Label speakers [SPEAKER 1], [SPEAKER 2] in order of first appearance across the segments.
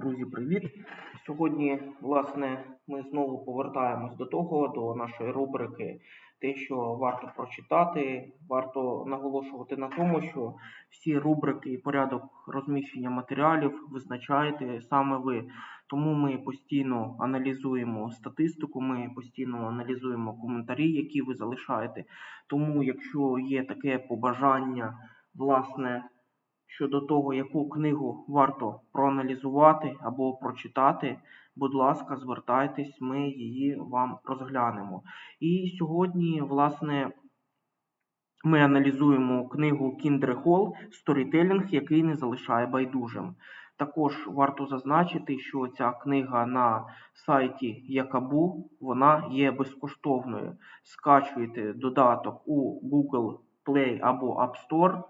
[SPEAKER 1] Друзі, привіт! Сьогодні, власне, ми знову повертаємось до того, до нашої рубрики те, що варто прочитати. Варто наголошувати на тому, що всі рубрики і порядок розміщення матеріалів визначаєте саме ви. Тому ми постійно аналізуємо статистику, ми постійно аналізуємо коментарі, які ви залишаєте. Тому, якщо є таке побажання, власне щодо того, яку книгу варто проаналізувати або прочитати, будь ласка, звертайтесь, ми її вам розглянемо. І сьогодні, власне, ми аналізуємо книгу Кіндре Холл Сторітелінг, який не залишає байдужим. Також варто зазначити, що ця книга на сайті Якабу вона є безкоштовною. Скачуєте додаток у Google Play або App Store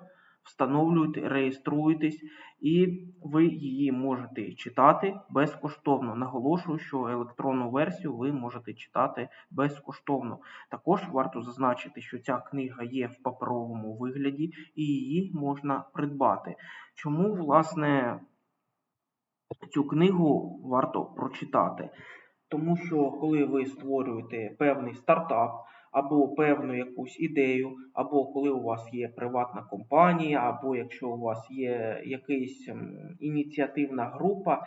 [SPEAKER 1] встановлюєте, реєструєтесь, і ви її можете читати безкоштовно. Наголошую, що електронну версію ви можете читати безкоштовно. Також варто зазначити, що ця книга є в паперовому вигляді і її можна придбати. Чому, власне, цю книгу варто прочитати? Тому що коли ви створюєте певний стартап, або певну якусь ідею, або коли у вас є приватна компанія, або якщо у вас є якась ініціативна група,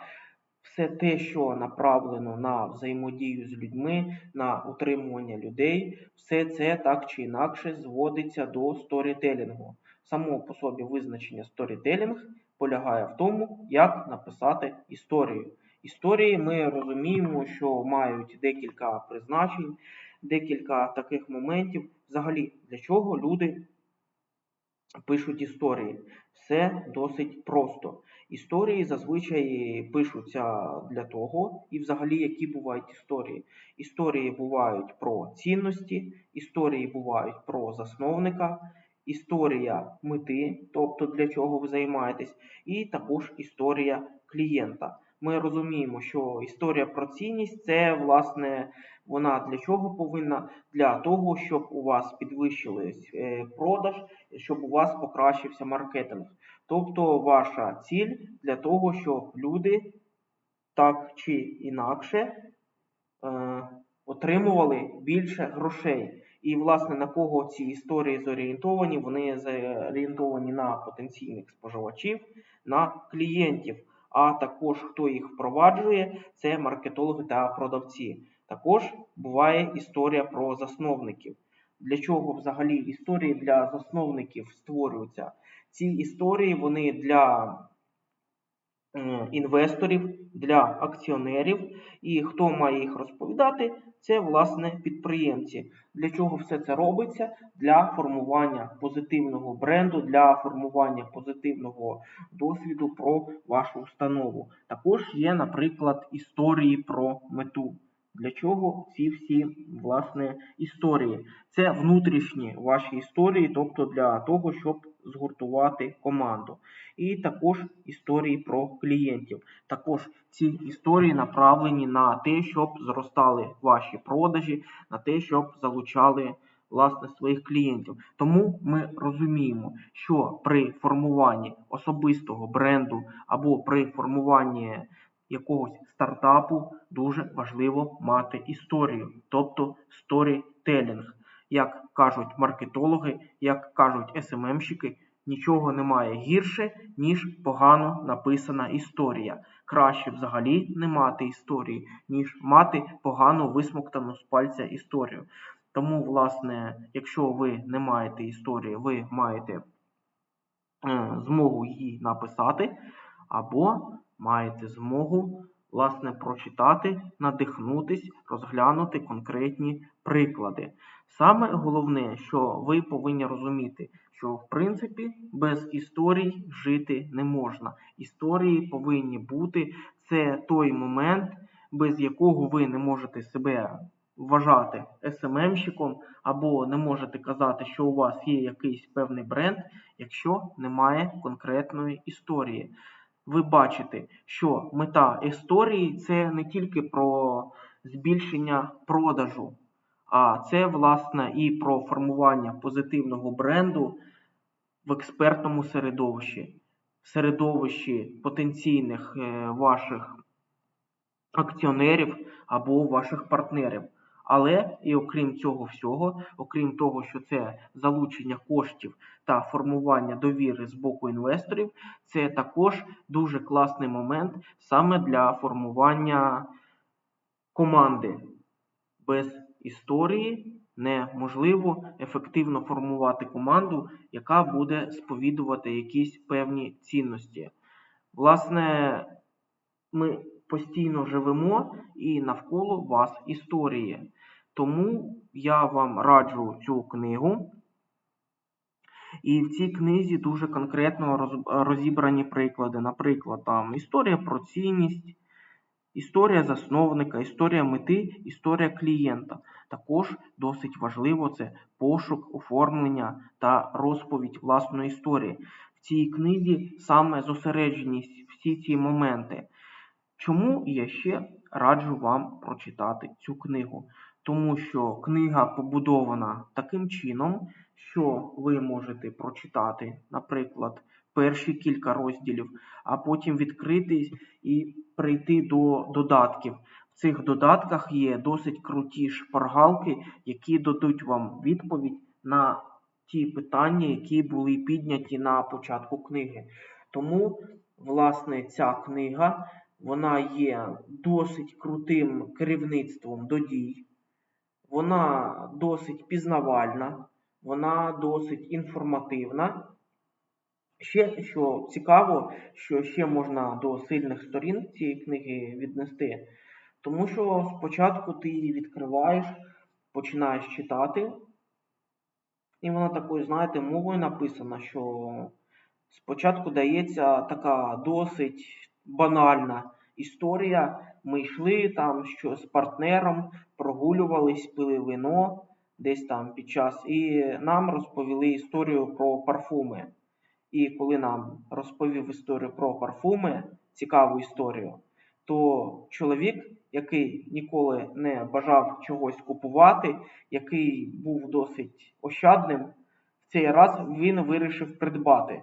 [SPEAKER 1] все те, що направлено на взаємодію з людьми, на утримування людей, все це так чи інакше зводиться до сторітелінгу. Само по собі визначення сторітелінг полягає в тому, як написати історію. Історії ми розуміємо, що мають декілька призначень декілька таких моментів. Взагалі, для чого люди пишуть історії? Все досить просто. Історії зазвичай пишуться для того, і взагалі, які бувають історії. Історії бувають про цінності, історії бувають про засновника, історія мети, тобто для чого ви займаєтесь, і також історія клієнта. Ми розуміємо, що історія про цінність це, власне, вона для чого повинна? Для того, щоб у вас підвищились е, продаж, щоб у вас покращився маркетинг. Тобто ваша ціль для того, щоб люди так чи інакше е, отримували більше грошей. І, власне, на кого ці історії зорієнтовані? Вони зорієнтовані на потенційних споживачів, на клієнтів. А також хто їх впроваджує, це маркетологи та продавці. Також буває історія про засновників. Для чого взагалі історії для засновників створюються? Ці історії вони для інвесторів, для акціонерів. І хто має їх розповідати, це власне підприємці. Для чого все це робиться? Для формування позитивного бренду, для формування позитивного досвіду про вашу установу. Також є, наприклад, історії про мету. Для чого ці всі власне історії? Це внутрішні ваші історії, тобто для того, щоб згуртувати команду. І також історії про клієнтів. Також ці історії направлені на те, щоб зростали ваші продажі, на те, щоб залучали власне своїх клієнтів. Тому ми розуміємо, що при формуванні особистого бренду або при формуванні якогось стартапу дуже важливо мати історію, тобто сторітелінг. Як кажуть маркетологи, як кажуть СММщики, нічого немає гірше, ніж погано написана історія. Краще взагалі не мати історії, ніж мати погано висмоктану з пальця історію. Тому, власне, якщо ви не маєте історії, ви маєте е, змогу її написати, або маєте змогу власне прочитати, надихнутись, розглянути конкретні приклади. Саме головне, що ви повинні розуміти, що в принципі без історій жити не можна. Історії повинні бути це той момент, без якого ви не можете себе вважати СММщиком, або не можете казати, що у вас є якийсь певний бренд, якщо немає конкретної історії ви бачите, що мета історії це не тільки про збільшення продажу, а це, власне, і про формування позитивного бренду в експертному середовищі. середовищі потенційних е, ваших акціонерів або ваших партнерів. Але і окрім цього всього, окрім того, що це залучення коштів та формування довіри з боку інвесторів, це також дуже класний момент саме для формування команди. Без історії неможливо ефективно формувати команду, яка буде сповідувати якісь певні цінності. Власне, ми постійно живемо і навколо вас історії. Тому я вам раджу цю книгу. І в цій книзі дуже конкретно розібрані приклади. Наприклад, там історія про цінність, історія засновника, історія мети, історія клієнта. Також досить важливо це пошук, оформлення та розповідь власної історії. В цій книзі саме зосередженість всі ці моменти. Чому я ще раджу вам прочитати цю книгу? Тому що книга побудована таким чином, що ви можете прочитати, наприклад, перші кілька розділів, а потім відкритись і прийти до додатків. В цих додатках є досить круті шпаргалки, які дадуть вам відповідь на ті питання, які були підняті на початку книги. Тому, власне, ця книга вона є досить крутим керівництвом до дій, вона досить пізнавальна, вона досить інформативна. Ще що цікаво, що ще можна до сильних сторін цієї книги віднести, тому що спочатку ти її відкриваєш, починаєш читати, і вона такою, знаєте, мовою написана, що спочатку дається така досить банальна історія. Ми йшли там що з партнером, прогулювались, пили вино десь там під час, і нам розповіли історію про парфуми. І коли нам розповів історію про парфуми, цікаву історію, то чоловік, який ніколи не бажав чогось купувати, який був досить ощадним, в цей раз він вирішив придбати.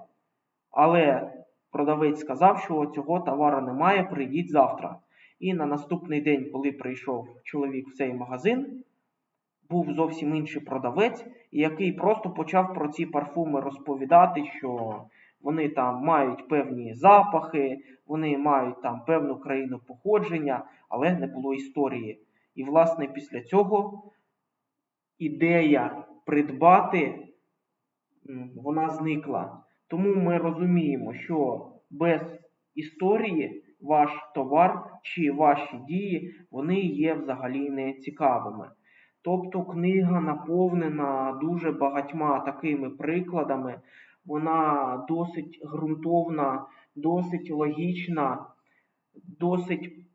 [SPEAKER 1] Але продавець сказав, що цього товару немає, прийдіть завтра. І на наступний день, коли прийшов чоловік в цей магазин, був зовсім інший продавець, який просто почав про ці парфуми розповідати, що вони там мають певні запахи, вони мають там певну країну походження, але не було історії. І, власне, після цього ідея придбати вона зникла. Тому ми розуміємо, що без історії ваш товар чи ваші дії вони є взагалі не цікавими. Тобто книга наповнена дуже багатьма такими прикладами, вона досить ґрунтовна, досить логічна, досить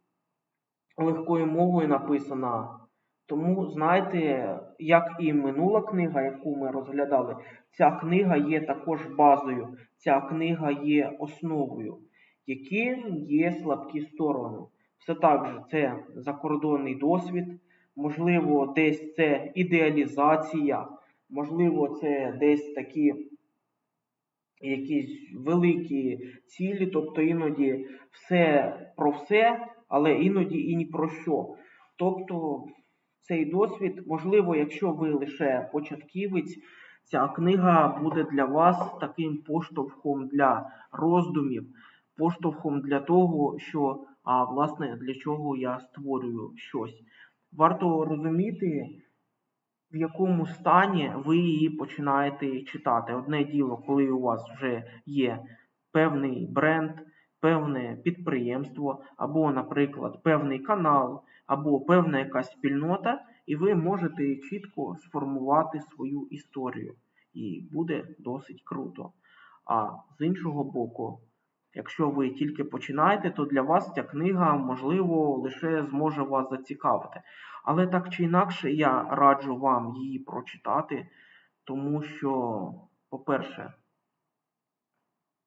[SPEAKER 1] легкою мовою написана. Тому, знаєте, як і минула книга, яку ми розглядали, ця книга є також базою, ця книга є основою, які є слабкі сторони. Все так же це закордонний досвід, можливо, десь це ідеалізація, можливо, це десь такі якісь великі цілі, тобто іноді все про все, але іноді і ні про що. Тобто цей досвід, можливо, якщо ви лише початківець, ця книга буде для вас таким поштовхом для роздумів, поштовхом для того, що, а власне, для чого я створюю щось. Варто розуміти, в якому стані ви її починаєте читати. Одне діло, коли у вас вже є певний бренд, певне підприємство, або, наприклад, певний канал, або певна якась спільнота, і ви можете чітко сформувати свою історію. І буде досить круто. А з іншого боку, якщо ви тільки починаєте, то для вас ця книга, можливо, лише зможе вас зацікавити. Але так чи інакше, я раджу вам її прочитати, тому що, по-перше,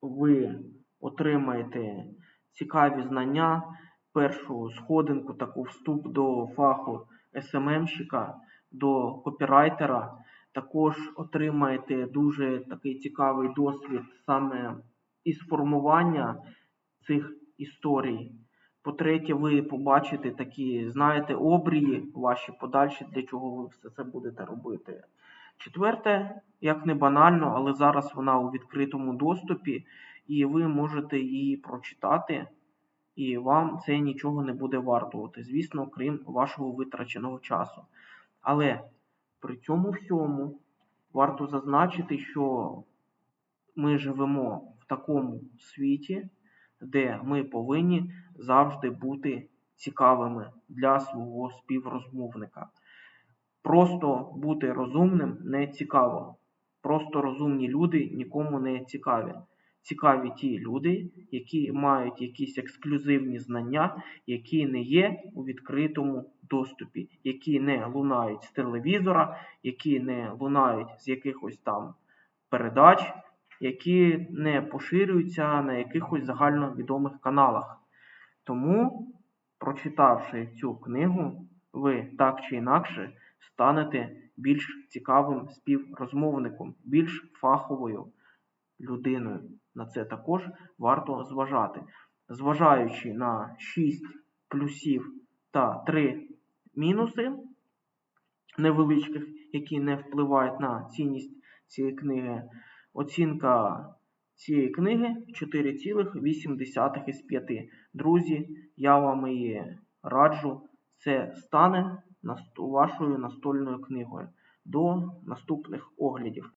[SPEAKER 1] ви отримаєте цікаві знання, першу сходинку, таку вступ до фаху СММщика, до копірайтера. Також отримаєте дуже такий цікавий досвід саме із формування цих історій. По-третє, ви побачите такі, знаєте, обрії ваші подальші, для чого ви все це будете робити. Четверте, як не банально, але зараз вона у відкритому доступі, і ви можете її прочитати, і вам це нічого не буде вартувати, звісно, крім вашого витраченого часу. Але при цьому всьому варто зазначити, що ми живемо в такому світі, де ми повинні завжди бути цікавими для свого співрозмовника. Просто бути розумним не цікаво. Просто розумні люди нікому не цікаві. Цікаві ті люди, які мають якісь ексклюзивні знання, які не є у відкритому доступі, які не лунають з телевізора, які не лунають з якихось там передач, які не поширюються на якихось загальновідомих каналах. Тому, прочитавши цю книгу, ви так чи інакше станете більш цікавим співрозмовником, більш фаховою людиною. На це також варто зважати. Зважаючи на 6 плюсів та 3 мінуси невеличких, які не впливають на цінність цієї книги, оцінка цієї книги 4,8 із 5. Друзі, я вам її раджу. Це стане вашою настольною книгою. До наступних оглядів.